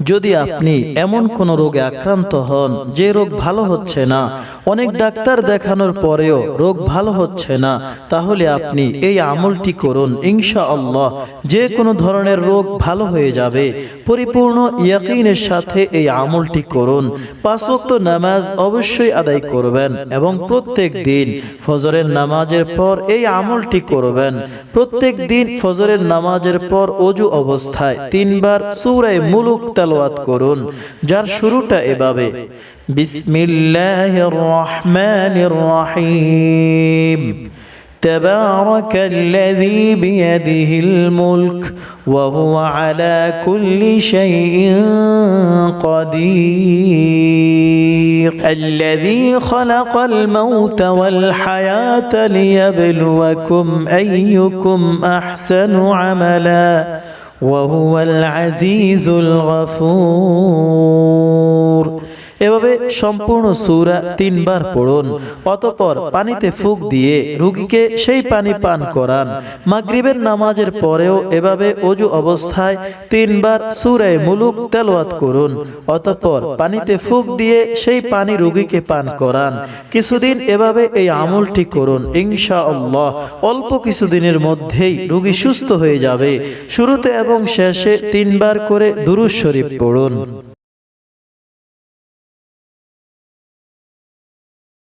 যদি আপনি এমন কোন রোগে আক্রান্ত হন যে রোগ ভালো হচ্ছে না, অনেক ডাক্তার দেখানোর পরেও রোগ ভালো হচ্ছে না, তাহলে আপনি এই আমলটি করুন ইনশা আল্লাহ যে কোনো ধরনের রোগ ভালো হয়ে যাবে, পরিপূর্ণ ইয়াকিনের সাথে এই আমলটি করুন। পাঁচ ওয়াক্ত নামাজ অবশ্যই আদায় করবেন এবং প্রত্যেক দিন ফজরের নামাজের পর এই আমলটি করবেন। প্রত্যেক দিন ফজরের নামাজের পর অজু অবস্থায় তিনবার সূরায়ে মুলুক তেলাওয়াত করুন যার শুরুটা এভাবে বিসমিল্লাহির রহমানির রহিম تبارك الذي بيده الملك وهو على كل شيء قدير الذي خلق الموت والحياة ليبلوكم أيكم أحسن عملا وهو العزيز الغفور. এভাবে সম্পূর্ণ সূরা তিনবার পড়ুন। অতপর পানিতে ফুক দিয়ে রুগীকে সেই পানি পান করান। মাগরিবের নামাজের পরেও এভাবে অজু অবস্থায় তিনবার সূরায়ে মুলুক তেলাওয়াত করুন। অতপর পানিতে ফুক দিয়ে সেই পানি রুগীকে পান করান। কিছুদিন এভাবে এই আমলটি করুন, ইনশাআল্লাহ। অল্প কিছুদিনের মধ্যেই রুগী সুস্থ হয়ে যাবে। শুরুতে এবং শেষে তিনবার করে দুরুজ শরীফ পড়ুন।